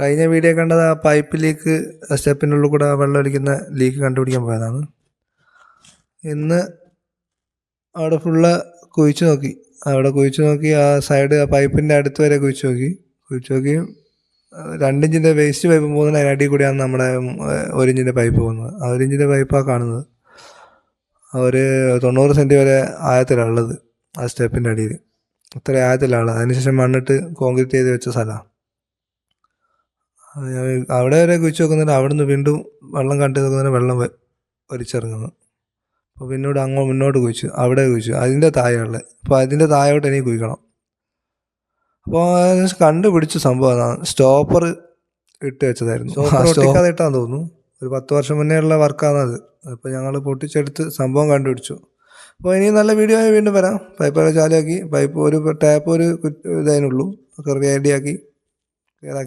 കഴിഞ്ഞ വീഡിയോ കണ്ടത് ആ പൈപ്പ് ലീക്ക് സ്റ്റെപ്പിന്റെ ഉള്ളിൽ കൂടെ വെള്ളം ഒലിക്കുന്ന ലീക്ക് കണ്ടുപിടിക്കാൻ പോയതാണ്. ഇന്ന് അവിടെ ഫുള്ള് കുഴിച്ചു നോക്കി. അവിടെ കുഴിച്ചു നോക്കി ആ സൈഡ് ആ പൈപ്പിന്റെ അടുത്ത് വരെ കുഴിച്ചു നോക്കി. കുഴിച്ചു നോക്കി രണ്ടിഞ്ചിന്റെ വേസ്റ്റ് പൈപ്പ് പോകുന്നത് അതിനടിയിൽ കൂടിയാണ് നമ്മുടെ ഒരു ഇഞ്ചിന്റെ പൈപ്പ് പോകുന്നത്. ആ ഒരു ഇഞ്ചിന്റെ പൈപ്പാണ് കാണുന്നത്. ഒരു തൊണ്ണൂറ് സെന്റ് വരെ ആഴത്തിലുള്ളത് ആ സ്റ്റെപ്പിന്റെ അടിയിൽ. അത്ര ആഴത്തിലാണ് അതിനുശേഷം മണ്ണിട്ട് കോൺക്രീറ്റ് ചെയ്ത് വെച്ച സ്ഥലമാണ്. അവിടെ വരെ കുഴിച്ച് നോക്കുന്നില്ല അവിടെ നിന്ന് വീണ്ടും വെള്ളം കണ്ടു നോക്കുന്നതിന് വെള്ളം വലിച്ചിറങ്ങുന്നു. അപ്പോൾ പിന്നോട് അങ്ങോട്ട് മുന്നോട്ട് കുഴിച്ചു അവിടെ കുഴിച്ചു അതിന്റെ താഴെയുള്ള അപ്പോൾ അതിന്റെ താഴോട്ട് എനിക്ക് കുഴിക്കണം. അപ്പോൾ കണ്ടുപിടിച്ച സംഭവം സ്റ്റോപ്പർ ഇട്ട് വെച്ചതായിരുന്നു. സ്റ്റോപ്പർ ഇട്ടാന്ന് തോന്നുന്നു. ഒരു പത്ത് വർഷം മുന്നേ ഉള്ള വർക്കാണ് അത്. അപ്പോൾ ഞങ്ങൾ പൊട്ടിച്ചെടുത്ത് സംഭവം കണ്ടുപിടിച്ചു. അപ്പോൾ ഇനി നല്ല വീഡിയോ ആയി വീണ്ടും വരാം. പൈപ്പൊക്കെ ചാലിയാക്കി പൈപ്പ് ഒരു ടാപ്പ് ഒരു ഇതായതിനുള്ളൂ റെഡിയാക്കി ക്ലിയറാക്കി